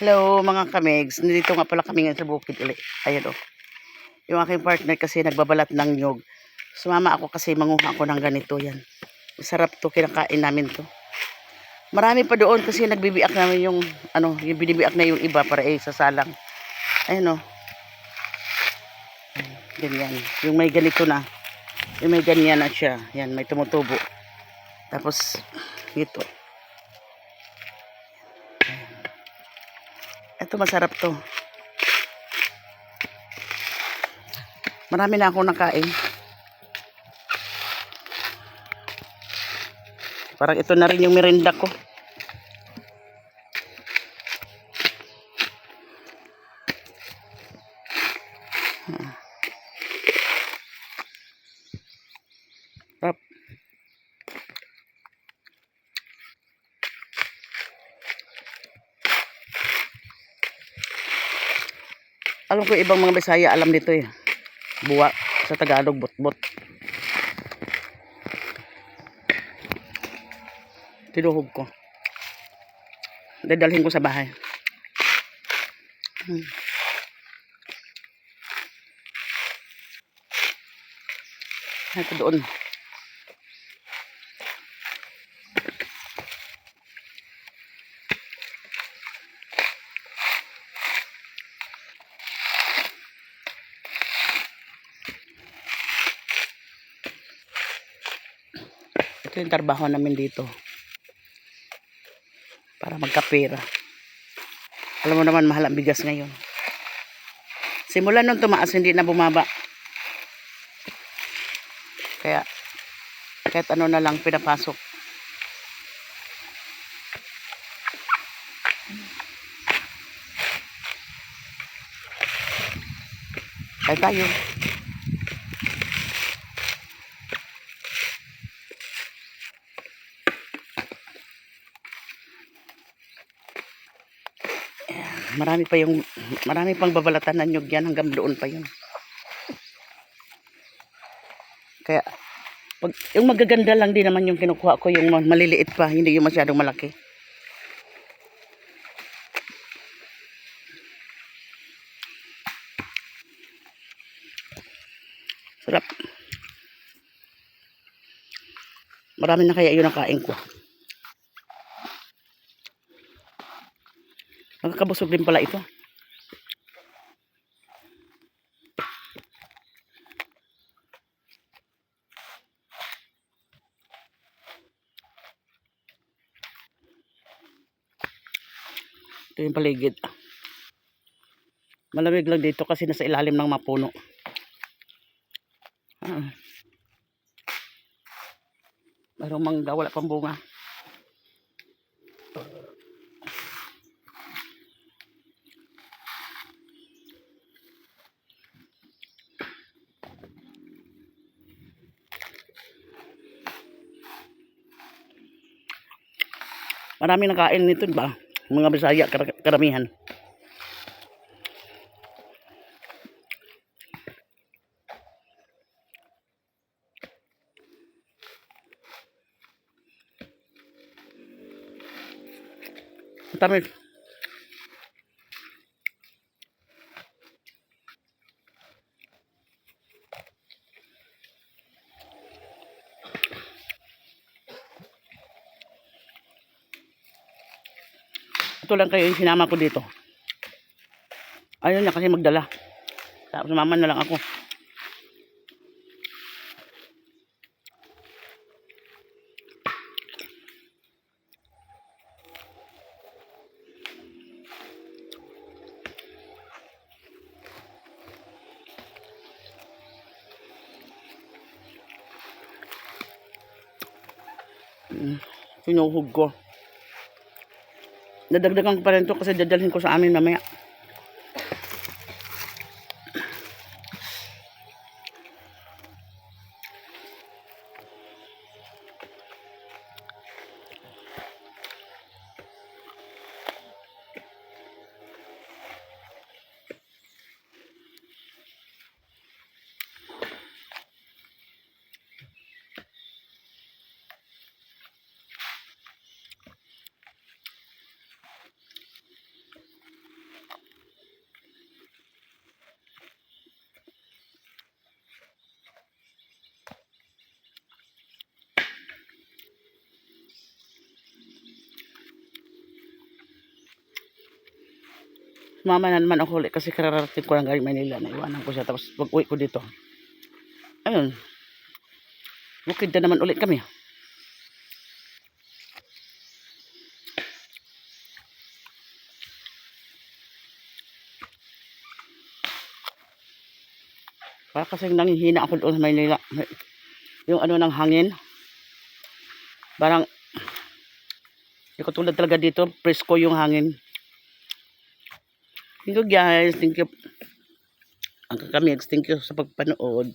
Hello mga kamigs. Nandito nga pala kami ngayon sa bukid uli. Ayan o. Yung aking partner kasi nagbabalat ng nyog. Sumama ako kasi manguha ako ng ganito yan. Masarap to, kinakain namin to. Marami pa doon kasi nagbibiak namin yung, ano, yung binibiak na yung iba para eh, sasalang. Ayan o. Ganyan. Yung may ganito na. Yung may ganyan na siya. Yan, may tumutubo. Tapos, ito. Ito masarap to. Marami na akong nakain. Parang ito na rin yung merinda ko. Sarap. Alam ko ibang mga Bisaya alam dito eh. Buwa sa Tagalog bot-bot. Tinuhog ko. Dadalhin ko sa bahay. Hmm. Ito doon. Ito yung trabaho namin dito. Para magkapera. Alam mo naman, mahal ang bigas ngayon. Simula nung tumaas, hindi na bumaba. Kaya, kahit ano na lang pinapasok. Kaya tayo. Marami pa yung, marami pang babalatan ng nyug yan hanggang doon pa yun. Kaya, pag, yung magaganda lang din naman yung kinukuha ko, yung ma- maliliit pa, hindi yung masyadong malaki. Sarap. Marami na kaya yun ang kain ko. Magkakabusog din pala ito. Ito yung paligid. Malamig lang dito kasi nasa ilalim ng mapuno. Ah. Mayroong mangga, wala pang bunga. Marami nakain nito ba? Mga Bisaya, kar- karamihan. Tamis. Ito lang kayo yung sinama ko dito. Ayaw niya kasi magdala. Tapos sumama na lang ako. Mm, Sinuhog ko. Dadagdagan ko pa rin to kasi dadalhin ko sa amin mamaya. Mama na naman ako ulit kasi kararating ko lang galing Manila. Naiwanan ko siya tapos pag uwi ko dito. Ayun. Bukid na naman ulit kami. Para kasi nanghihina ako doon sa Maynila. Yung ano ng hangin. Parang, hindi ko tulad talaga dito, presko yung hangin. Thank you guys. Thank you. Ang kakamigs. Thank you sa pagpanood.